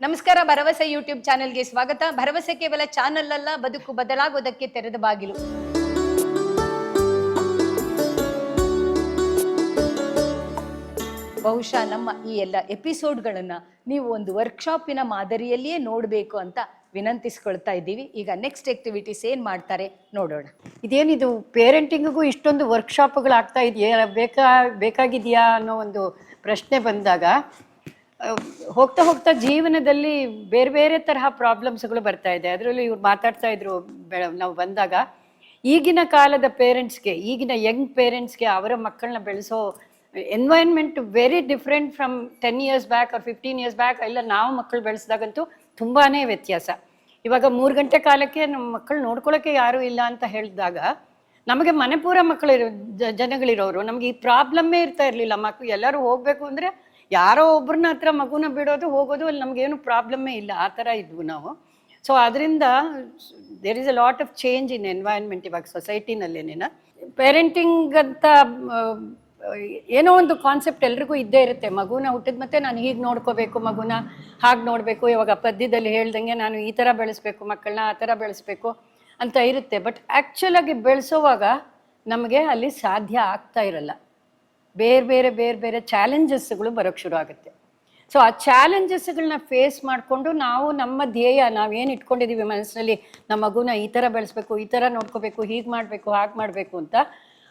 ನಮಸ್ಕಾರ, ಭರವಸೆ ಯೂಟ್ಯೂಬ್ ಚಾನೆಲ್ಗೆ ಸ್ವಾಗತ. ಭರವಸೆ ಕೇವಲ ಚಾನೆಲ್ ಅಲ್ಲ, ಬದುಕು ಬದಲಾಗೋದಕ್ಕೆ ತೆರೆದ ಬಾಗಿಲು. ಬಹುಶಃ ನಮ್ಮ ಈ ಎಲ್ಲ ಎಪಿಸೋಡ್ಗಳನ್ನು ನೀವು ಒಂದು ವರ್ಕ್ಶಾಪಿನ ಮಾದರಿಯಲ್ಲಿಯೇ ನೋಡಬೇಕು ಅಂತ ವಿನಂತಿಸ್ಕೊಳ್ತಾ ಇದ್ದೀವಿ. ಈಗ ನೆಕ್ಸ್ಟ್ ಆಕ್ಟಿವಿಟೀಸ್ ಏನು ಮಾಡ್ತಾರೆ ನೋಡೋಣ. ಇದೇನಿದು ಪೇರೆಂಟಿಂಗಿಗೂ ಇಷ್ಟೊಂದು ವರ್ಕ್ಶಾಪ್ಗಳು ಆಗ್ತಾ ಇದೆಯಾ, ಬೇಕಾ, ಬೇಕಾಗಿದೆಯಾ ಅನ್ನೋ ಒಂದು ಪ್ರಶ್ನೆ ಬಂದಾಗ ಹೋಗ್ತಾ ಹೋಗ್ತಾ ಜೀವನದಲ್ಲಿ ಬೇರೆ ಬೇರೆ ತರಹ ಪ್ರಾಬ್ಲಮ್ಸ್ಗಳು ಬರ್ತಾ ಇದೆ. ಅದರಲ್ಲೂ ಇವ್ರು ಮಾತಾಡ್ತಾ ಇದ್ರು ನಾವು ಬಂದಾಗ, ಈಗಿನ ಕಾಲದ ಪೇರೆಂಟ್ಸ್ಗೆ ಈಗಿನ ಯಂಗ್ ಪೇರೆಂಟ್ಸ್ಗೆ ಅವರ ಮಕ್ಕಳನ್ನ ಬೆಳೆಸೋ environment very different from ten years back or fifteen years back ಇಲ್ಲ ನಾವು ಮಕ್ಕಳು ಬೆಳೆಸಿದಾಗಂತೂ ತುಂಬಾ ವ್ಯತ್ಯಾಸ. ಇವಾಗ ಮೂರು ಗಂಟೆ ಕಾಲಕ್ಕೆ ನಮ್ಮ ಮಕ್ಕಳು ನೋಡ್ಕೊಳ್ಳೋಕೆ ಯಾರೂ ಇಲ್ಲ ಅಂತ ಹೇಳಿದಾಗ, ನಮಗೆ ಮನೆಪೂರ ಮಕ್ಕಳು ಜನಗಳಿರೋರು, ನಮ್ಗೆ ಈ ಪ್ರಾಬ್ಲಮ್ಮೇ ಇರ್ತಾ ಇರಲಿಲ್ಲ. ಮಕ್ಕಳು ಎಲ್ಲರೂ ಹೋಗ್ಬೇಕು ಅಂದ್ರೆ ಯಾರೋ ಒಬ್ಬರನ್ನ ಹತ್ರ ಮಗುನ ಬಿಡೋದು, ಹೋಗೋದು ಅಲ್ಲಿ ನಮಗೇನು ಪ್ರಾಬ್ಲಮ್ಮೇ ಇಲ್ಲ. ಆ ಥರ ಇದ್ವು ನಾವು. ಸೊ ಅದರಿಂದ there is a lot of change in environment ಇವಾಗ ಸೊಸೈಟಿನಲ್ಲೇನೇನ ಪೇರೆಂಟಿಂಗ್ ಅಂತ ಏನೋ ಒಂದು ಕಾನ್ಸೆಪ್ಟ್ ಎಲ್ರಿಗೂ ಇದ್ದೇ ಇರುತ್ತೆ. ಮಗುನ ಹುಟ್ಟಿದ ಮತ್ತೆ ನಾನು ಹೀಗೆ ನೋಡ್ಕೋಬೇಕು, ಮಗುನ ಹಾಗೆ ನೋಡಬೇಕು. ಇವಾಗ ಪದ್ಯದಲ್ಲಿ ಹೇಳ್ದಂಗೆ ನಾನು ಈ ಥರ ಬೆಳೆಸ್ಬೇಕು, ಮಕ್ಕಳನ್ನ ಆ ಥರ ಬೆಳೆಸ್ಬೇಕು ಅಂತ ಇರುತ್ತೆ. ಬಟ್ ಆ್ಯಕ್ಚುಲಾಗಿ ಬೆಳೆಸೋವಾಗ ನಮಗೆ ಅಲ್ಲಿ ಸಾಧ್ಯ ಆಗ್ತಾ ಇರಲ್ಲ. ಬೇರೆ ಬೇರೆ ಬೇರೆ ಬೇರೆ ಚಾಲೆಂಜಸ್ಗಳು ಬರೋಕ್ಕೆ ಶುರು ಆಗುತ್ತೆ. ಸೊ ಆ ಚಾಲೆಂಜಸ್ಗಳನ್ನ ಫೇಸ್ ಮಾಡಿಕೊಂಡು ನಾವು ನಮ್ಮ ಧ್ಯೇಯ ನಾವೇನು ಇಟ್ಕೊಂಡಿದ್ದೀವಿ ಮನಸ್ಸಿನಲ್ಲಿ ನಮ್ಮ ಮಗುನ ಈ ಥರ ಬೆಳೆಸ್ಬೇಕು, ಈ ಥರ ನೋಡ್ಕೋಬೇಕು, ಹೀಗೆ ಮಾಡಬೇಕು, ಹಾಗೆ ಮಾಡಬೇಕು ಅಂತ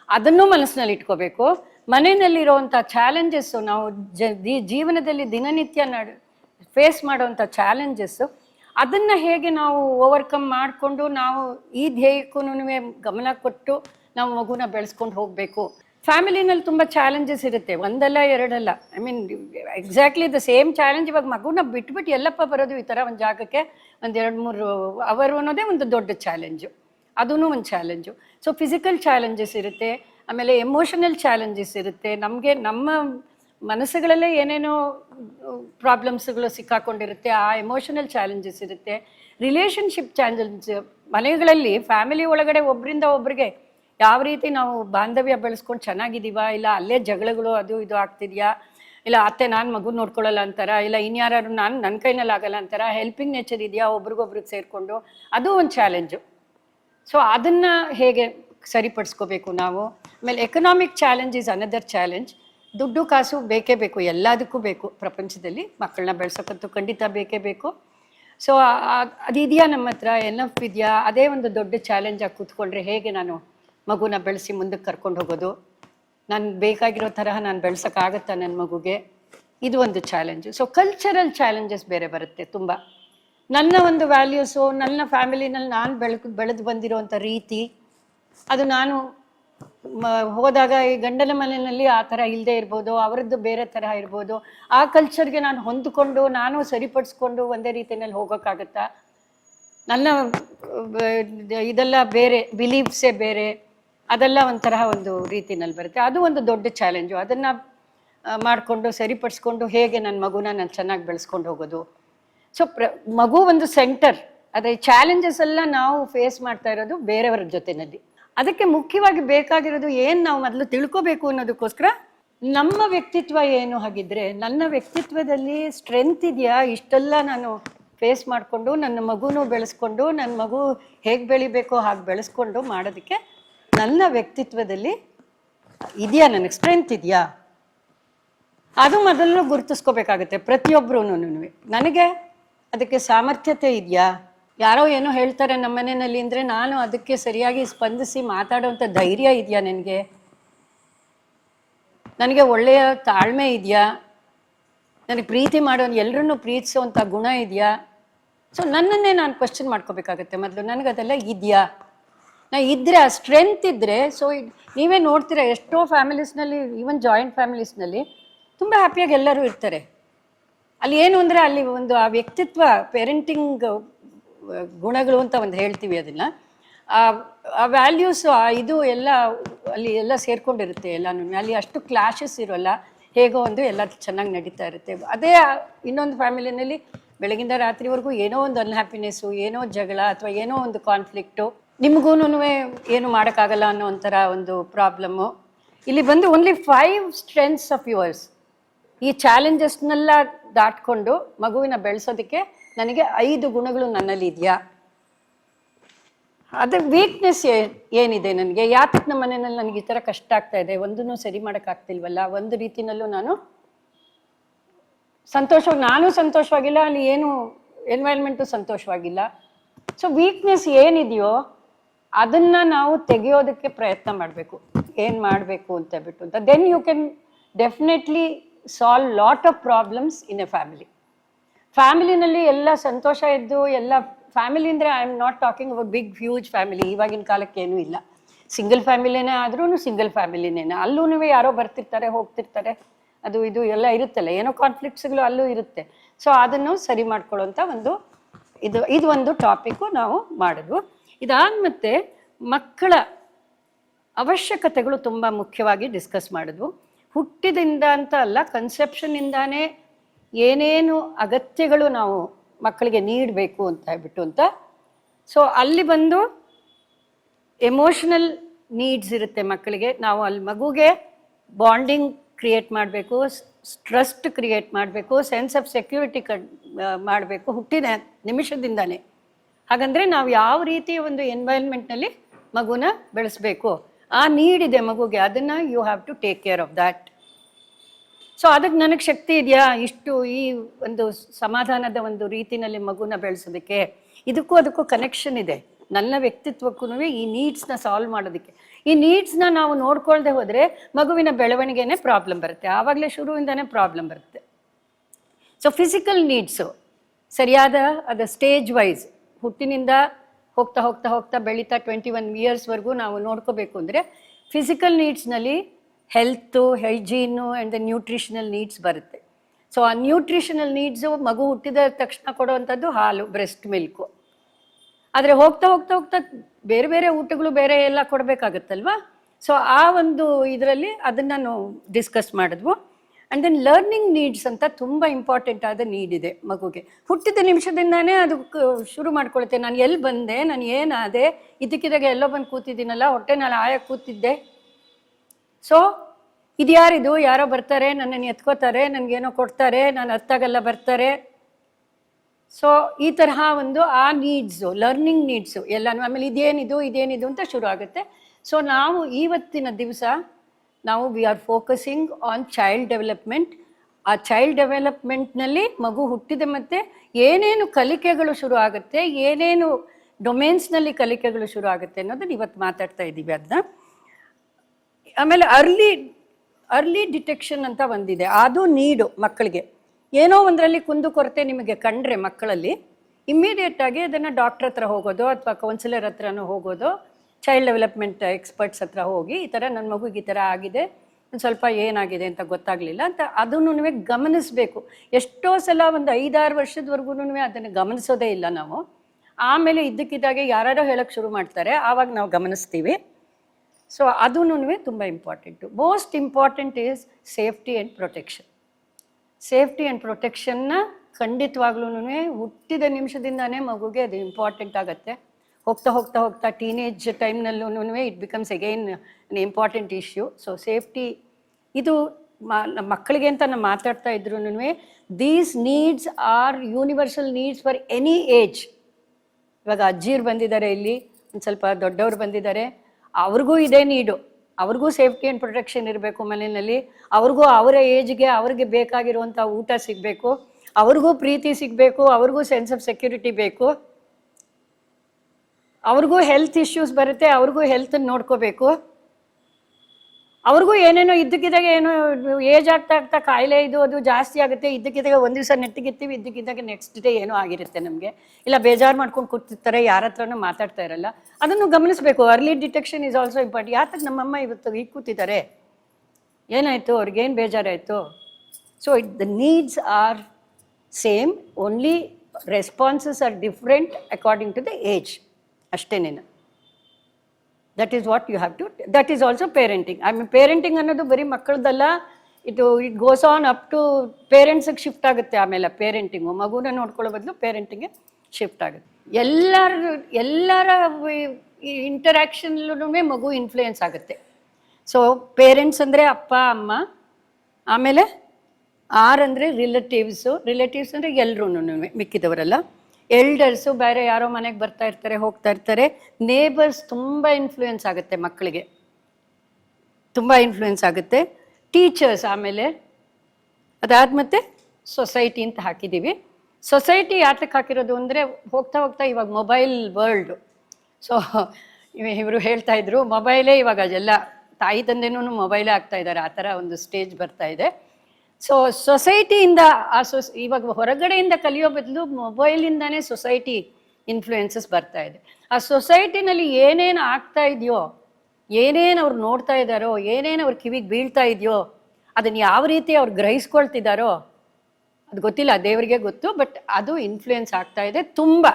ಅದನ್ನು ಮನಸ್ಸಿನಲ್ಲಿ ಇಟ್ಕೋಬೇಕು. ಮನೆಯಲ್ಲಿರುವಂಥ ಚಾಲೆಂಜಸ್ಸು ನಾವು ಜ ಜೀವನದಲ್ಲಿ ದಿನನಿತ್ಯ ನಡ್ ಫೇಸ್ ಮಾಡುವಂಥ ಚಾಲೆಂಜಸ್ಸು ಅದನ್ನು ಹೇಗೆ ನಾವು ಓವರ್ಕಮ್ ಮಾಡಿಕೊಂಡು ನಾವು ಈ ಧ್ಯೇಯಕ್ಕೂ ಗಮನ ಕೊಟ್ಟು ನಾವು ಮಗುನ ಬೆಳೆಸ್ಕೊಂಡು ಹೋಗಬೇಕು. ಫ್ಯಾಮಿಲಿನಲ್ಲಿ ತುಂಬ ಚಾಲೆಂಜಸ್ ಇರುತ್ತೆ, ಒಂದಲ್ಲ ಎರಡಲ್ಲ. I mean exactly the same challenge ಇವಾಗ ಮಗುನ ಬಿಟ್ಬಿಟ್ಟು ಎಲ್ಲಪ್ಪ ಬರೋದು ಈ ಥರ ಒಂದು ಜಾಗಕ್ಕೆ ಒಂದು ಎರಡು ಮೂರು ಅವರು ಅನ್ನೋದೇ ಒಂದು ದೊಡ್ಡ ಚಾಲೆಂಜು ಅದೂ ಒಂದು ಚಾಲೆಂಜು ಸೊ ಫಿಸಿಕಲ್ ಚಾಲೆಂಜಸ್ ಇರುತ್ತೆ, ಆಮೇಲೆ ಎಮೋಷನಲ್ ಚಾಲೆಂಜಸ್ ಇರುತ್ತೆ. ನಮಗೆ ನಮ್ಮ ಮನಸ್ಸುಗಳಲ್ಲೇ ಏನೇನೋ ಪ್ರಾಬ್ಲಮ್ಸ್ಗಳು ಸಿಕ್ಕಾಕೊಂಡಿರುತ್ತೆ, ಆ ಎಮೋಷನಲ್ ಚಾಲೆಂಜಸ್ ಇರುತ್ತೆ. ರಿಲೇಷನ್ಶಿಪ್ ಚಾಲೆಂಜ್ ಮನೆಗಳಲ್ಲಿ ಫ್ಯಾಮಿಲಿ ಒಳಗಡೆ ಒಬ್ಬರಿಂದ ಒಬ್ರಿಗೆ ಯಾವ ರೀತಿ ನಾವು ಬಾಂಧವ್ಯ ಬೆಳೆಸ್ಕೊಂಡು ಚೆನ್ನಾಗಿದ್ದೀವಾ? ಇಲ್ಲ ಅಲ್ಲೇ ಜಗಳಗಳು ಅದು ಇದು ಆಗ್ತಿದ್ಯಾ? ಇಲ್ಲ ಅತ್ತೆ ನಾನು ಮಗು ನೋಡ್ಕೊಳ್ಳಲ್ಲ ಅಂತಾರ? ಇಲ್ಲ ಇನ್ಯಾರು ನಾನು ನನ್ನ ಕೈನಲ್ಲಿ ಆಗಲ್ಲ ಅಂತಾರ? ಹೆಲ್ಪಿಂಗ್ ನೇಚರ್ ಇದೆಯಾ ಒಬ್ರಿಗೊಬ್ರಿಗೆ ಸೇರಿಕೊಂಡು? ಅದು ಒಂದು ಚಾಲೆಂಜು ಸೊ ಅದನ್ನ ಹೇಗೆ ಸರಿಪಡಿಸ್ಕೋಬೇಕು ನಾವು? ಆಮೇಲೆ economic challenge is another challenge ದುಡ್ಡು ಕಾಸು ಬೇಕೇ ಬೇಕು, ಎಲ್ಲದಕ್ಕೂ ಬೇಕು. ಪ್ರಪಂಚದಲ್ಲಿ ಮಕ್ಕಳನ್ನ ಬೆಳೆಸೋಕ್ಕಂತೂ ಖಂಡಿತ ಬೇಕೇ ಬೇಕು. ಸೊ ಅದಿದೆಯಾ ನಮ್ಮ ಹತ್ರ ಇದೆಯಾ? ಅದೇ ಒಂದು ದೊಡ್ಡ ಚಾಲೆಂಜ್ ಆಗಿ ಕೂತ್ಕೊಂಡ್ರೆ ಹೇಗೆ ನಾನು ಮಗುನ ಬೆಳೆಸಿ ಮುಂದಕ್ಕೆ ಕರ್ಕೊಂಡು ಹೋಗೋದು. ನಾನು ಬೇಕಾಗಿರೋ ತರಹ ನಾನು ಬೆಳ್ಸೋಕ್ಕಾಗತ್ತಾ ನನ್ನ ಮಗುಗೆ? ಇದು ಒಂದು ಚಾಲೆಂಜು ಸೊ ಕಲ್ಚರಲ್ ಚಾಲೆಂಜಸ್ ಬೇರೆ ಬರುತ್ತೆ ತುಂಬ. ನನ್ನ ಒಂದು ವ್ಯಾಲ್ಯೂಸು ನನ್ನ ಫ್ಯಾಮಿಲಿನಲ್ಲಿ ನಾನು ಬೆಳಕು, ಬೆಳೆದು ಬಂದಿರೋವಂಥ ರೀತಿ, ಅದು ನಾನು ಹೋದಾಗ ಈ ಗಂಡನ ಮನೆಯಲ್ಲಿ ಆ ಥರ ಇಲ್ಲದೆ ಇರ್ಬೋದು, ಅವರದ್ದು ಬೇರೆ ತರಹ ಇರ್ಬೋದು. ಆ ಕಲ್ಚರ್ಗೆ ನಾನು ಹೊಂದಿಕೊಂಡು, ನಾನು ಸರಿಪಡಿಸ್ಕೊಂಡು ಒಂದೇ ರೀತಿಯಲ್ಲಿ ಹೋಗೋಕ್ಕಾಗತ್ತಾ? ನನ್ನ, ಇದೆಲ್ಲ ಬೇರೆ ಬಿಲೀವ್ಸೇ ಬೇರೆ. ಅದೆಲ್ಲ ಒಂಥರ ಒಂದು ರೀತಿನಲ್ಲಿ ಬರುತ್ತೆ. ಅದು ಒಂದು ದೊಡ್ಡ ಚಾಲೆಂಜು ಅದನ್ನು ಮಾಡಿಕೊಂಡು, ಸರಿಪಡಿಸ್ಕೊಂಡು ಹೇಗೆ ನನ್ನ ಮಗುನ ನಾನು ಚೆನ್ನಾಗಿ ಬೆಳೆಸ್ಕೊಂಡು ಹೋಗೋದು. ಸೊ ಪ್ರ, ಮಗು ಒಂದು ಸೆಂಟರ್ ಅದೇ ಚಾಲೆಂಜಸ್ ಎಲ್ಲ ನಾವು ಫೇಸ್ ಮಾಡ್ತಾ ಇರೋದು ಬೇರೆಯವರ ಜೊತೆನಲ್ಲಿ. ಅದಕ್ಕೆ ಮುಖ್ಯವಾಗಿ ಬೇಕಾಗಿರೋದು ಏನು ನಾವು ಮೊದಲು ತಿಳ್ಕೊಬೇಕು ಅನ್ನೋದಕ್ಕೋಸ್ಕರ ನಮ್ಮ ವ್ಯಕ್ತಿತ್ವ ಏನು ಹಾಗಿದ್ರೆ, ನನ್ನ ವ್ಯಕ್ತಿತ್ವದಲ್ಲಿ ಸ್ಟ್ರೆಂತ್ ಇದೆಯಾ? ಇಷ್ಟೆಲ್ಲ ನಾನು ಫೇಸ್ ಮಾಡಿಕೊಂಡು, ನನ್ನ ಮಗುನೂ ಬೆಳೆಸ್ಕೊಂಡು ನನ್ನ ಮಗು ಹೇಗೆ ಬೆಳಿಬೇಕೋ ಹಾಗೆ ಬೆಳೆಸ್ಕೊಂಡು ಮಾಡೋದಕ್ಕೆ ನನ್ನ ವ್ಯಕ್ತಿತ್ವದಲ್ಲಿ ಇದೆಯಾ? ನನಗೆ ಸ್ಟ್ರೆಂತ್ ಇದೆಯಾ? ಅದು ಮೊದಲು ಗುರುತಿಸ್ಕೋಬೇಕಾಗುತ್ತೆ ಪ್ರತಿಯೊಬ್ಬರೂ ನನಗೆ ಅದಕ್ಕೆ ಸಾಮರ್ಥ್ಯತೆ ಇದೆಯಾ? ಯಾರೋ ಏನೋ ಹೇಳ್ತಾರೆ ನಮ್ಮ ಮನೆಯಲ್ಲಿ ಅಂದರೆ ನಾನು ಅದಕ್ಕೆ ಸರಿಯಾಗಿ ಸ್ಪಂದಿಸಿ ಮಾತಾಡುವಂಥ ಧೈರ್ಯ ಇದೆಯಾ ನನಗೆ? ನನಗೆ ಒಳ್ಳೆಯ ತಾಳ್ಮೆ ಇದೆಯಾ? ನನಗೆ ಪ್ರೀತಿ ಮಾಡೋ ಎಲ್ಲರನ್ನೂ ಪ್ರೀತಿಸೋವಂಥ ಗುಣ ಇದೆಯಾ? ಸೊ ನನ್ನನ್ನೇ ನಾನು ಕ್ವಶನ್ ಮಾಡ್ಕೋಬೇಕಾಗತ್ತೆ ಮೊದಲು. ನನಗೆ ಅದೆಲ್ಲ ಇದೆಯಾ? ನಾ ಇದ್ರೆ ಆ ಸ್ಟ್ರೆಂತ್ ಇದ್ರೆ ಸೊ ನೀವೇ ನೋಡ್ತೀರಾ ಎಷ್ಟೋ ಫ್ಯಾಮಿಲೀಸ್ನಲ್ಲಿ ಈವನ್ ಜಾಯಿಂಟ್ ಫ್ಯಾಮಿಲೀಸ್ನಲ್ಲಿ ತುಂಬ ಹ್ಯಾಪಿಯಾಗಿ ಎಲ್ಲರೂ ಇರ್ತಾರೆ. ಅಲ್ಲಿ ಏನು ಅಂದರೆ ಅಲ್ಲಿ ಒಂದು ಆ ವ್ಯಕ್ತಿತ್ವ ಪೇರೆಂಟಿಂಗ್ ಗುಣಗಳು ಅಂತ ಒಂದು ಹೇಳ್ತೀವಿ ಅದನ್ನು. ಆ ವ್ಯಾಲ್ಯೂಸ್ ಇದು ಎಲ್ಲ ಅಲ್ಲಿ ಎಲ್ಲ ಸೇರ್ಕೊಂಡಿರುತ್ತೆ ಎಲ್ಲಾನು. ಅಲ್ಲಿ ಅಷ್ಟು ಕ್ಲಾಶಸ್ ಇರೋಲ್ಲ. ಹೇಗೋ ಒಂದು ಎಲ್ಲ ಚೆನ್ನಾಗಿ ನಡೀತಾ ಇರುತ್ತೆ. ಅದೇ ಇನ್ನೊಂದು ಫ್ಯಾಮಿಲಿನಲ್ಲಿ ಬೆಳಗಿಂದ ರಾತ್ರಿವರೆಗೂ ಏನೋ ಒಂದು ಅನ್ಹ್ಯಾಪಿನೆಸ್ಸು ಏನೋ ಜಗಳ ಅಥವಾ ಏನೋ ಒಂದು ಕಾನ್ಫ್ಲಿಕ್ಟು ನಿಮಗೂ ಏನು ಮಾಡೋಕ್ಕಾಗಲ್ಲ ಅನ್ನೋ ಒಂಥರ ಒಂದು ಪ್ರಾಬ್ಲಮ್ಮು. ಇಲ್ಲಿ ಬಂದು only five strengths of yours ಈ ಚಾಲೆಂಜಸ್ನೆಲ್ಲ ದಾಟ್ಕೊಂಡು ಮಗುವಿನ ಬೆಳೆಸೋದಕ್ಕೆ ನನಗೆ ಐದು ಗುಣಗಳು ನನ್ನಲ್ಲಿ ಇದೆಯಾ ಅದ್ರ ವೀಕ್ನೆಸ್ ಏನಿದೆ ನನಗೆ? ಯಾತಕ್ಕೆ ನಮ್ಮ ಮನೆಯಲ್ಲಿ ನನಗೆ ಈ ಥರ ಕಷ್ಟ ಆಗ್ತಾ ಇದೆ? ಒಂದನ್ನು ಸರಿ ಮಾಡೋಕ್ಕಾಗ್ತಿಲ್ವಲ್ಲ? ಒಂದು ರೀತಿಯಲ್ಲೂ ನಾನು ಸಂತೋಷವಾಗಿ, ನಾನು ಸಂತೋಷವಾಗಿಲ್ಲ, ಅಲ್ಲಿ ಏನು ಎನ್ವೈರ್ಮೆಂಟು ಸಂತೋಷವಾಗಿಲ್ಲ. ಸೊ ವೀಕ್ನೆಸ್ ಏನಿದೆಯೋ ಅದನ್ನ ನಾವು ತೆಗೆಯೋದಕ್ಕೆ ಪ್ರಯತ್ನ ಮಾಡಬೇಕು. ಏನು ಮಾಡಬೇಕು ಅಂತ ಬಿಟ್ಟು ಅಂತ. Then you can definitely solve lot of problems in a family ಫ್ಯಾಮಿಲಿನಲ್ಲಿ ಎಲ್ಲ ಸಂತೋಷ ಇದ್ದು ಎಲ್ಲ ಫ್ಯಾಮಿಲಿ ಅಂದರೆ I am not talking about big huge family ಇವಾಗಿನ ಕಾಲಕ್ಕೆ ಏನೂ ಇಲ್ಲ. ಸಿಂಗಲ್ ಫ್ಯಾಮಿಲಿನೇ ಆದ್ರೂ ಸಿಂಗಲ್ ಫ್ಯಾಮಿಲಿನೇ ಅಲ್ಲೂ ಯಾರೋ ಬರ್ತಿರ್ತಾರೆ, ಹೋಗ್ತಿರ್ತಾರೆ. ಅದು ಇದು ಎಲ್ಲ ಇರುತ್ತಲ್ಲ. ಏನೋ ಕಾನ್ಫ್ಲಿಕ್ಟ್ಸ್ಗಳು ಅಲ್ಲೂ ಇರುತ್ತೆ. ಸೊ ಅದನ್ನು ಸರಿ ಮಾಡ್ಕೊಳ್ಳೋಂಥ ಒಂದು ಇದು ಇದು ಒಂದು ಟಾಪಿಕ್ಕು ನಾವು ಮಾಡಿದ್ವು ಇದಾದ ಮತ್ತೆ ಮಕ್ಕಳ ಅವಶ್ಯಕತೆಗಳು ತುಂಬ ಮುಖ್ಯವಾಗಿ ಡಿಸ್ಕಸ್ ಮಾಡಿದ್ವು. ಹುಟ್ಟಿದಿಂದ ಅಂತ ಅಲ್ಲ ಕನ್ಸೆಪ್ಷನ್ನಿಂದಾನೇ ಏನೇನು ಅಗತ್ಯಗಳು ನಾವು ಮಕ್ಕಳಿಗೆ ನೀಡಬೇಕು ಅಂತ ಹೇಳ್ಬಿಟ್ಟು ಅಂತ. ಸೊ ಅಲ್ಲಿ ಬಂದು ಎಮೋಷನಲ್ ನೀಡ್ಸ್ ಇರುತ್ತೆ ಮಕ್ಕಳಿಗೆ. ನಾವು ಅಲ್ಲಿ ಮಗುಗೆ ಬಾಂಡಿಂಗ್ ಕ್ರಿಯೇಟ್ ಮಾಡಬೇಕು ಸ್ಟ್ರಸ್ಟ್ ಕ್ರಿಯೇಟ್ ಮಾಡಬೇಕು ಸೆನ್ಸ್ ಆಫ್ ಸೆಕ್ಯೂರಿಟಿ ಕಡ್ ಮಾಡಬೇಕು ಹುಟ್ಟಿದ ನಿಮಿಷದಿಂದಾನೇ. ಹಾಗಂದ್ರೆ ನಾವು ಯಾವ ರೀತಿಯ ಒಂದು ಎನ್ವೈರನ್ಮೆಂಟ್ನಲ್ಲಿ ಮಗುನ ಬೆಳೆಸ್ಬೇಕು? ಆ ನೀಡಿದೆ ಮಗುಗೆ, ಅದನ್ನ you have to take care of that so ಅದಕ್ಕೆ ನನಗೆ ಶಕ್ತಿ ಇದೆಯಾ? ಇಷ್ಟು ಈ ಒಂದು ಸಮಾಧಾನದ ಒಂದು ರೀತಿನಲ್ಲಿ ಮಗುನ ಬೆಳೆಸೋದಕ್ಕೆ. ಇದಕ್ಕೂ ಅದಕ್ಕೂ ಕನೆಕ್ಷನ್ ಇದೆ. ನನ್ನ ವ್ಯಕ್ತಿತ್ವಕ್ಕೂ ಈ ನೀಡ್ಸ್ನ ಸಾಲ್ವ್ ಮಾಡೋದಕ್ಕೆ. ಈ ನೀಡ್ಸ್ನ ನಾವು ನೋಡ್ಕೊಳ್ದೆ ಹೋದರೆ ಮಗುವಿನ ಬೆಳವಣಿಗೆನೇ ಪ್ರಾಬ್ಲಮ್ ಬರುತ್ತೆ. ಆವಾಗಲೇ ಶುರುವಿಂದನೇ ಪ್ರಾಬ್ಲಮ್ ಬರುತ್ತೆ. ಸೊ ಫಿಸಿಕಲ್ ನೀಡ್ಸು ಸರಿಯಾದ, ಅದು ಸ್ಟೇಜ್ ವೈಸ್ ಹುಟ್ಟಿನಿಂದ ಹೋಗ್ತಾ ಹೋಗ್ತಾ ಹೋಗ್ತಾ ಬೆಳೀತಾ ಟ್ವೆಂಟಿ ಒನ್ ಇಯರ್ಸ್ವರೆಗೂ ನಾವು ನೋಡ್ಕೋಬೇಕು ಅಂದರೆ physical ನೀಡ್ಸ್ನಲ್ಲಿ health hygiene and the nutritional needs ಬರುತ್ತೆ. ಸೊ ಆ ನ್ಯೂಟ್ರಿಷನಲ್ ನೀಡ್ಸು ಮಗು ಹುಟ್ಟಿದ ತಕ್ಷಣ ಕೊಡುವಂಥದ್ದು ಹಾಲು ಬ್ರೆಸ್ಟ್ ಮಿಲ್ಕು ಆದರೆ ಹೋಗ್ತಾ ಹೋಗ್ತಾ ಹೋಗ್ತಾ ಬೇರೆ ಬೇರೆ ಊಟಗಳು ಬೇರೆ ಎಲ್ಲ ಕೊಡಬೇಕಾಗತ್ತಲ್ವಾ? ಸೊ ಆ ಒಂದು ಇದರಲ್ಲಿ ಅದನ್ನು ನಾವು ಡಿಸ್ಕಸ್ ಮಾಡಿದ್ವು. ಆ್ಯಂಡ್ ದೆನ್ ಲರ್ನಿಂಗ್ ನೀಡ್ಸ್ ಅಂತ ತುಂಬ ಇಂಪಾರ್ಟೆಂಟ್ ಆದ ನೀಡ್ ಇದೆ ಮಗುಗೆ. ಹುಟ್ಟಿದ ನಿಮಿಷದಿಂದಾನೇ ಅದು ಶುರು ಮಾಡ್ಕೊಳುತ್ತೆ. ನಾನು ಎಲ್ಲಿ ಬಂದೆ, ನಾನು ಏನಾದೆ ಇದಕ್ಕಿದಾಗ ಎಲ್ಲೋ ಬಂದು ಕೂತಿದ್ದೀನಲ್ಲ, ಹೊಟ್ಟೆ ನಾನು ಆಯ ಕೂತಿದ್ದೆ. ಸೊ ಇದು ಯಾರಿದು? ಯಾರೋ ಬರ್ತಾರೆ ನನ್ನನ್ನು ಎತ್ಕೋತಾರೆ ನನಗೇನೋ ಕೊಡ್ತಾರೆ, ನಾನು ಅರ್ಥಾಗಲ್ಲ ಬರ್ತಾರೆ. ಸೊ ಈ ತರಹ ಒಂದು ಆ ನೀಡ್ಸು ಲರ್ನಿಂಗ್ ನೀಡ್ಸು ಎಲ್ಲನೂ. ಆಮೇಲೆ ಇದೇನಿದು ಇದೇನಿದು ಅಂತ ಶುರು ಆಗುತ್ತೆ. ಸೊ ನಾವು ಇವತ್ತಿನ ದಿವಸ ನಾವು we are focusing on child development ಆ ಚೈಲ್ಡ್ ಡೆವಲಪ್ಮೆಂಟ್ನಲ್ಲಿ ಮಗು ಹುಟ್ಟಿದೆ ಮತ್ತು ಏನೇನು ಕಲಿಕೆಗಳು ಶುರು ಆಗುತ್ತೆ, ಏನೇನು ಡೊಮೇನ್ಸ್ನಲ್ಲಿ ಕಲಿಕೆಗಳು ಶುರು ಆಗುತ್ತೆ ಅನ್ನೋದನ್ನ ಇವತ್ತು ಮಾತಾಡ್ತಾ ಇದ್ದೀವಿ ಅದನ್ನ ಆಮೇಲೆ ಅರ್ಲಿ ಅರ್ಲಿ ಡಿಟೆಕ್ಷನ್ ಅಂತ ಒಂದಿದೆ. ಅದು ನೀಡು ಮಕ್ಕಳಿಗೆ. ಏನೋ ಒಂದರಲ್ಲಿ ಕುಂದು ಕೊರತೆ ನಿಮಗೆ ಕಂಡ್ರೆ ಮಕ್ಕಳಲ್ಲಿ ಇಮ್ಮಿಡಿಯೇಟಾಗಿ ಅದನ್ನು ಡಾಕ್ಟ್ರ್ ಹತ್ರ ಹೋಗೋದು ಅಥವಾ ಕೌನ್ಸಿಲರ್ ಹತ್ರನೂ ಹೋಗೋದು ಚೈಲ್ಡ್ ಡೆವಲಪ್ಮೆಂಟ್ ಎಕ್ಸ್ಪರ್ಟ್ಸ್ ಹತ್ರ ಹೋಗಿ ಈ ಥರ ನನ್ನ ಮಗುಗೆ ಈ ಥರ ಆಗಿದೆ ಸ್ವಲ್ಪ ಏನಾಗಿದೆ ಅಂತ ಗೊತ್ತಾಗಲಿಲ್ಲ ಅಂತ ಅದನ್ನು ಗಮನಿಸಬೇಕು. ಎಷ್ಟೋ ಸಲ ಒಂದು ಐದಾರು ವರ್ಷದವರೆಗೂ ಅದನ್ನು ಗಮನಿಸೋದೇ ಇಲ್ಲ ನಾವು. ಆಮೇಲೆ ಇದ್ದಕ್ಕಿದ್ದಾಗೆ ಯಾರ್ಯಾರೋ ಹೇಳಕ್ಕೆ ಶುರು ಮಾಡ್ತಾರೆ, ಆವಾಗ ನಾವು ಗಮನಿಸ್ತೀವಿ. ಸೊ ಅದೂ ತುಂಬ important most important is safety and protection safety and ಪ್ರೊಟೆಕ್ಷನ್ನ ಖಂಡಿತವಾಗ್ಲೂ ಹುಟ್ಟಿದ ನಿಮಿಷದಿಂದಾನೇ ಮಗುಗೆ ಅದು ಇಂಪಾರ್ಟೆಂಟ್ ಆಗುತ್ತೆ. ಹೋಗ್ತಾ ಹೋಗ್ತಾ ಹೋಗ್ತಾ teenage ಟೈಮ್ನಲ್ಲೂ it becomes again an important issue so safety ಇದು ನಮ್ಮ ಮಕ್ಕಳಿಗೆ ಅಂತ ನಾವು ಮಾತಾಡ್ತಾ ಇದ್ರು these needs are universal needs for any age ಇವಾಗ ಅಜ್ಜಿಯರು ಬಂದಿದ್ದಾರೆ ಇಲ್ಲಿ, ಒಂದು ಸ್ವಲ್ಪ ದೊಡ್ಡವರು ಬಂದಿದ್ದಾರೆ. ಅವ್ರಿಗೂ ಇದೇ ನೀಡು. ಅವ್ರಿಗೂ ಸೇಫ್ಟಿ ಆ್ಯಂಡ್ ಪ್ರೊಟೆಕ್ಷನ್ ಇರಬೇಕು ಮನೆಯಲ್ಲಿ. ಅವ್ರಿಗೂ ಅವರ ಏಜ್ಗೆ ಅವ್ರಿಗೆ ಬೇಕಾಗಿರುವಂಥ ಊಟ ಸಿಗಬೇಕು. ಅವ್ರಿಗೂ ಪ್ರೀತಿ ಸಿಗಬೇಕು. ಅವ್ರಿಗೂ ಸೆನ್ಸ್ ಆಫ್ ಸೆಕ್ಯೂರಿಟಿ ಬೇಕು. ಅವ್ರಿಗೂ ಹೆಲ್ತ್ ಇಶ್ಯೂಸ್ ಬರುತ್ತೆ, ಅವ್ರಿಗೂ ಹೆಲ್ತ್ ನೋಡ್ಕೋಬೇಕು. ಅವ್ರಿಗೂ ಏನೇನೋ ಇದ್ದಕ್ಕಿದ್ದಾಗ ಏನೋ ಏಜ್ ಆಗ್ತಾ ಆಗ್ತಾ ಕಾಯಿಲೆ ಇದು ಅದು ಜಾಸ್ತಿ ಆಗುತ್ತೆ, ಇದ್ದಕ್ಕಿದ್ದಾಗ ಒಂದು ದಿವಸ ನೆಟ್ಟಿಗಿರ್ತೀವಿ ಇದ್ದಕ್ಕಿದ್ದಾಗ ನೆಕ್ಸ್ಟ್ ಡೇ ಏನೋ ಆಗಿರುತ್ತೆ ನಮಗೆ. ಇಲ್ಲ ಬೇಜಾರು ಮಾಡ್ಕೊಂಡು ಕೂತಿರ್ತಾರೆ, ಯಾರ ಹತ್ರನೂ ಮಾತಾಡ್ತಾ ಇರಲ್ಲ. ಅದನ್ನು ಗಮನಿಸಬೇಕು early detection is also important ಯಾತಕ್ಕೆ ನಮ್ಮಮ್ಮ ಇವತ್ತು ಈಗ ಕೂತಿದ್ದಾರೆ? ಏನಾಯಿತು? ಅವ್ರಿಗೇನು ಬೇಜಾರಾಯಿತು? So it the needs are same only responses are different according to the age ಅಷ್ಟೇನೇನು that is what you have to that is also parenting I mean parenting ಅನ್ನೋದು ಬರೀ ಮಕ್ಕಳದಲ್ಲ, ಇದು it goes on up to ಪೇರೆಂಟ್ಸಿಗೆ shift ಆಗುತ್ತೆ ಆಮೇಲೆ ಪೇರೆಂಟಿಂಗು ಮಗುನ ನೋಡ್ಕೊಳ್ಳೋ ಬದಲು ಪೇರೆಂಟಿಂಗೆ shift ಆಗುತ್ತೆ. ಎಲ್ಲರ ಎಲ್ಲರ ಇಂಟರಾಕ್ಷನ್ಲೂ ಮಗು ಇನ್ಫ್ಲೂಯೆನ್ಸ್ ಆಗುತ್ತೆ. ಸೊ ಪೇರೆಂಟ್ಸ್ ಅಂದರೆ ಅಪ್ಪ, ಅಮ್ಮ, ಆಮೇಲೆ ಆರ್ ಅಂದರೆ ರಿಲೇಟಿವ್ಸು ರಿಲೇಟಿವ್ಸ್ ಅಂದರೆ ಎಲ್ಲರೂ ಮಿಕ್ಕಿದವರಲ್ಲ. ಎಲ್ಡರ್ಸು ಬೇರೆ ಯಾರೋ ಮನೆಗೆ ಬರ್ತಾ ಇರ್ತಾರೆ, ಹೋಗ್ತಾ ಇರ್ತಾರೆ. ನೇಬರ್ಸ್ ತುಂಬ ಇನ್ಫ್ಲೂಯೆನ್ಸ್ ಆಗುತ್ತೆ ಮಕ್ಕಳಿಗೆ ತುಂಬ ಇನ್ಫ್ಲೂಯೆನ್ಸ್ ಆಗುತ್ತೆ. ಟೀಚರ್ಸ್ ಆಮೇಲೆ ಅದಾದ ಮತ್ತೆ ಸೊಸೈಟಿ ಅಂತ ಹಾಕಿದ್ದೀವಿ ಸೊಸೈಟಿ ಯಾತಕ್ಕೆ ಹಾಕಿರೋದು ಅಂದರೆ ಹೋಗ್ತಾ ಹೋಗ್ತಾ ಇವಾಗ ಮೊಬೈಲ್ ವರ್ಲ್ಡು ಸೊ ಇವರು ಹೇಳ್ತಾ ಇದ್ರು ಮೊಬೈಲೇ ಇವಾಗ ಎಲ್ಲ ತಾಯಿ ತಂದೆನೂ ಮೊಬೈಲೇ ಆಗ್ತಾ ಇದ್ದಾರೆ ಆ ಥರ ಒಂದು ಸ್ಟೇಜ್ ಬರ್ತಾ ಇದೆ. ಸೊ ಸೊಸೈಟಿಯಿಂದ ಆ ಸೊಸ್ ಇವಾಗ ಹೊರಗಡೆಯಿಂದ ಕಲಿಯೋ ಬದಲು ಮೊಬೈಲಿಂದಾನೇ ಸೊಸೈಟಿ ಇನ್ಫ್ಲೂಯೆನ್ಸಸ್ ಬರ್ತಾ ಇದೆ. ಆ ಸೊಸೈಟಿನಲ್ಲಿ ಏನೇನು ಆಗ್ತಾ ಇದೆಯೋ, ಏನೇನು ಅವ್ರು ನೋಡ್ತಾ ಇದ್ದಾರೋ, ಏನೇನು ಅವ್ರ ಕಿವಿಗೆ ಬೀಳ್ತಾ ಇದೆಯೋ ಅದನ್ನು ಯಾವ ರೀತಿ ಅವ್ರು ಗ್ರಹಿಸ್ಕೊಳ್ತಿದ್ದಾರೋ ಅದು ಗೊತ್ತಿಲ್ಲ, ದೇವರಿಗೆ ಗೊತ್ತು, ಬಟ್ ಅದು ಇನ್ಫ್ಲೂಯೆನ್ಸ್ ಆಗ್ತಾ ಇದೆ ತುಂಬ.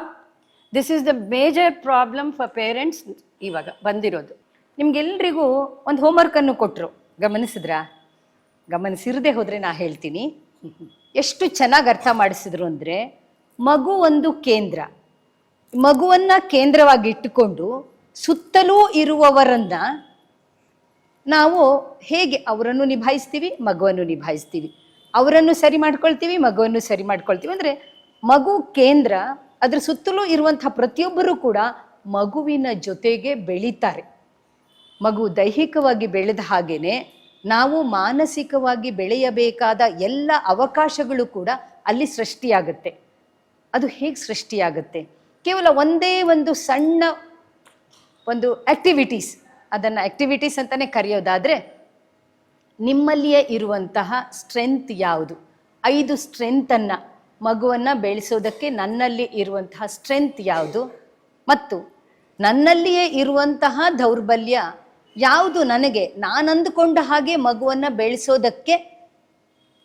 This is the major problem for parents ಇವಾಗ ಬಂದಿರೋದು. ನಿಮ್ಗೆಲ್ರಿಗೂ ಒಂದು ಹೋಮ್ವರ್ಕನ್ನು ಕೊಟ್ಟರು ಗಮನಿಸಿದ್ರಾ? ಗಮನಿಸಿರದೆ ಹೋದರೆ ನಾ ಹೇಳ್ತೀನಿ. ಎಷ್ಟು ಚೆನ್ನಾಗಿ ಅರ್ಥ ಮಾಡಿಸಿದ್ರು ಅಂದರೆ ಮಗು ಒಂದು ಕೇಂದ್ರ. ಮಗುವನ್ನ ಕೇಂದ್ರವಾಗಿ ಇಟ್ಟುಕೊಂಡು ಸುತ್ತಲೂ ಇರುವವರನ್ನ ನಾವು ಹೇಗೆ ಅವರನ್ನು ನಿಭಾಯಿಸ್ತೀವಿ, ಮಗುವನ್ನು ನಿಭಾಯಿಸ್ತೀವಿ. ಅವರನ್ನು ಸರಿ ಮಾಡ್ಕೊಳ್ತೀವಿ, ಮಗುವನ್ನು ಸರಿ ಮಾಡ್ಕೊಳ್ತೀವಿ. ಅಂದರೆ ಮಗು ಕೇಂದ್ರ, ಅದ್ರ ಸುತ್ತಲೂ ಇರುವಂಥ ಪ್ರತಿಯೊಬ್ಬರೂ ಕೂಡ ಮಗುವಿನ ಜೊತೆಗೆ ಬೆಳೀತಾರೆ. ಮಗು ದೈಹಿಕವಾಗಿ ಬೆಳೆದ ಹಾಗೇನೆ ನಾವು ಮಾನಸಿಕವಾಗಿ ಬೆಳೆಯಬೇಕಾದ ಎಲ್ಲ ಅವಕಾಶಗಳು ಕೂಡ ಅಲ್ಲಿ ಸೃಷ್ಟಿಯಾಗುತ್ತೆ. ಅದು ಹೇಗೆ ಸೃಷ್ಟಿಯಾಗುತ್ತೆ? ಕೇವಲ ಒಂದೇ ಒಂದು ಸಣ್ಣ ಒಂದು ಆಕ್ಟಿವಿಟೀಸ್ ಅದನ್ನು ಆಕ್ಟಿವಿಟೀಸ್ ಅಂತಲೇ ಕರೆಯೋದಾದರೆ ನಿಮ್ಮಲ್ಲಿಯೇ ಇರುವಂತಹ ಸ್ಟ್ರೆಂತ್ ಯಾವುದು? ಐದು ಸ್ಟ್ರೆಂತನ್ನು ಮಗುವನ್ನು ಬೆಳೆಸೋದಕ್ಕೆ ನನ್ನಲ್ಲಿ ಇರುವಂತಹ ಸ್ಟ್ರೆಂತ್ ಯಾವುದು? ಮತ್ತು ನನ್ನಲ್ಲಿಯೇ ಇರುವಂತಹ ದೌರ್ಬಲ್ಯ ಯಾವುದು ನನಗೆ ನಾನು ಅಂದುಕೊಂಡ ಹಾಗೆ ಮಗುವನ್ನು ಬೆಳೆಸೋದಕ್ಕೆ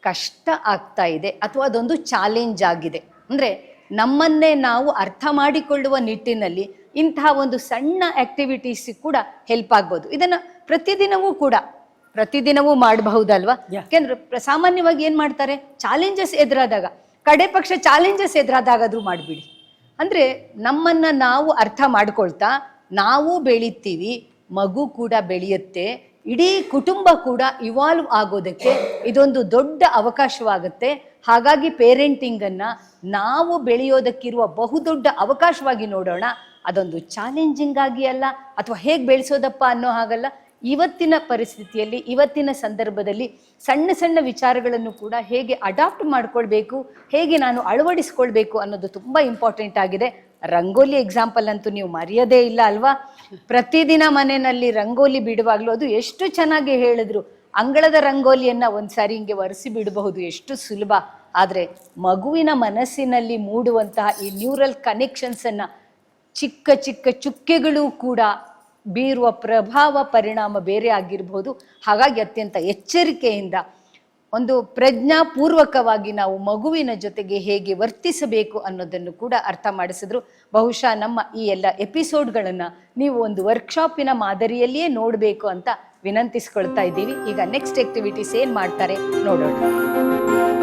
ಕಷ್ಟ ಆಗ್ತಾ ಇದೆ ಅಥವಾ ಅದೊಂದು ಚಾಲೆಂಜ್ ಆಗಿದೆ. ಅಂದರೆ ನಮ್ಮನ್ನೇ ನಾವು ಅರ್ಥ ಮಾಡಿಕೊಳ್ಳುವ ನಿಟ್ಟಿನಲ್ಲಿ ಇಂತಹ ಒಂದು ಸಣ್ಣ ಆಕ್ಟಿವಿಟೀಸ್ ಕೂಡ ಹೆಲ್ಪ್ ಆಗ್ಬೋದು. ಇದನ್ನ ಪ್ರತಿದಿನವೂ ಕೂಡ ಪ್ರತಿದಿನವೂ ಮಾಡಬಹುದಲ್ವಾ? ಯಾಕೆಂದ್ರೆ ಸಾಮಾನ್ಯವಾಗಿ ಏನು ಮಾಡ್ತಾರೆ? ಚಾಲೆಂಜಸ್ ಎದುರಾದಾಗ ಕಡೆ ಪಕ್ಷ ಚಾಲೆಂಜಸ್ ಎದುರಾದಾಗಾದ್ರೂ ಮಾಡಿಬಿಡಿ. ಅಂದ್ರೆ ನಮ್ಮನ್ನ ನಾವು ಅರ್ಥ ಮಾಡ್ಕೊಳ್ತಾ ನಾವು ಬೆಳಿತೀವಿ ಮಗು ಕೂಡ ಬೆಳೆಯುತ್ತೆ, ಇಡೀ ಕುಟುಂಬ ಕೂಡ ಇವಾಲ್ವ್ ಆಗೋದಕ್ಕೆ ಇದೊಂದು ದೊಡ್ಡ ಅವಕಾಶವಾಗುತ್ತೆ. ಹಾಗಾಗಿ ಪೇರೆಂಟಿಂಗ್ ಅನ್ನ ನಾವು ಬೆಳೆಯೋದಕ್ಕಿರುವ ಬಹುದೊಡ್ಡ ಅವಕಾಶವಾಗಿ ನೋಡೋಣ. ಅದೊಂದು ಚಾಲೆಂಜಿಂಗ್ ಆಗಿ ಅಲ್ಲ, ಅಥವಾ ಹೇಗೆ ಬೆಳೆಸೋದಪ್ಪ ಅನ್ನೋ ಹಾಗಲ್ಲ. ಇವತ್ತಿನ ಪರಿಸ್ಥಿತಿಯಲ್ಲಿ, ಇವತ್ತಿನ ಸಂದರ್ಭದಲ್ಲಿ ಸಣ್ಣ ಸಣ್ಣ ವಿಚಾರಗಳನ್ನು ಕೂಡ ಹೇಗೆ ಅಡಾಪ್ಟ್ ಮಾಡ್ಕೊಳ್ಬೇಕು, ಹೇಗೆ ನಾನು ಅಳವಡಿಸ್ಕೊಳ್ಬೇಕು ಅನ್ನೋದು ತುಂಬ ಇಂಪಾರ್ಟೆಂಟ್ ಆಗಿದೆ. ರಂಗೋಲಿ ಎಕ್ಸಾಂಪಲ್ ಅಂತೂ ನೀವು ಮರೆಯೋದೇ ಇಲ್ಲ ಅಲ್ವಾ? ಪ್ರತಿದಿನ ಮನೆಯಲ್ಲಿ ರಂಗೋಲಿ ಬಿಡುವಾಗ್ಲೂ ಅದು ಎಷ್ಟು ಚೆನ್ನಾಗಿ ಹೇಳಿದ್ರು. ಅಂಗಳದ ರಂಗೋಲಿಯನ್ನ ಒಂದ್ಸಾರಿ ಹಿಂಗೆ ಒರೆಸಿ ಬಿಡಬಹುದು, ಎಷ್ಟು ಸುಲಭ. ಆದರೆ ಮಗುವಿನ ಮನಸ್ಸಿನಲ್ಲಿ ಮೂಡುವಂತಹ ಈ ನ್ಯೂರಲ್ ಕನೆಕ್ಷನ್ಸ್ ಅನ್ನ ಚಿಕ್ಕ ಚಿಕ್ಕ ಚುಕ್ಕೆಗಳು ಕೂಡ ಬೀರುವ ಪ್ರಭಾವ ಪರಿಣಾಮ ಬೇರೆ ಆಗಿರಬಹುದು. ಹಾಗಾಗಿ ಅತ್ಯಂತ ಎಚ್ಚರಿಕೆಯಿಂದ ಒಂದು ಪ್ರಜ್ಞಾಪೂರ್ವಕವಾಗಿ ನಾವು ಮಗುವಿನ ಜೊತೆಗೆ ಹೇಗೆ ವರ್ತಿಸಬೇಕು ಅನ್ನೋದನ್ನು ಕೂಡ ಅರ್ಥ ಮಾಡಿಸಿದ್ರು. ಬಹುಶಃ ನಮ್ಮ ಈ ಎಲ್ಲ ಎಪಿಸೋಡ್ಗಳನ್ನು ನೀವು ಒಂದು ವರ್ಕ್ಶಾಪಿನ ಮಾದರಿಯಲ್ಲಿಯೇ ನೋಡಬೇಕು ಅಂತ ವಿನಂತಿಸ್ಕೊಳ್ತಾ ಇದ್ದೀವಿ. ಈಗ ನೆಕ್ಸ್ಟ್ ಆಕ್ಟಿವಿಟೀಸ್ ಏನು ಮಾಡ್ತಾರೆ ನೋಡೋಣ.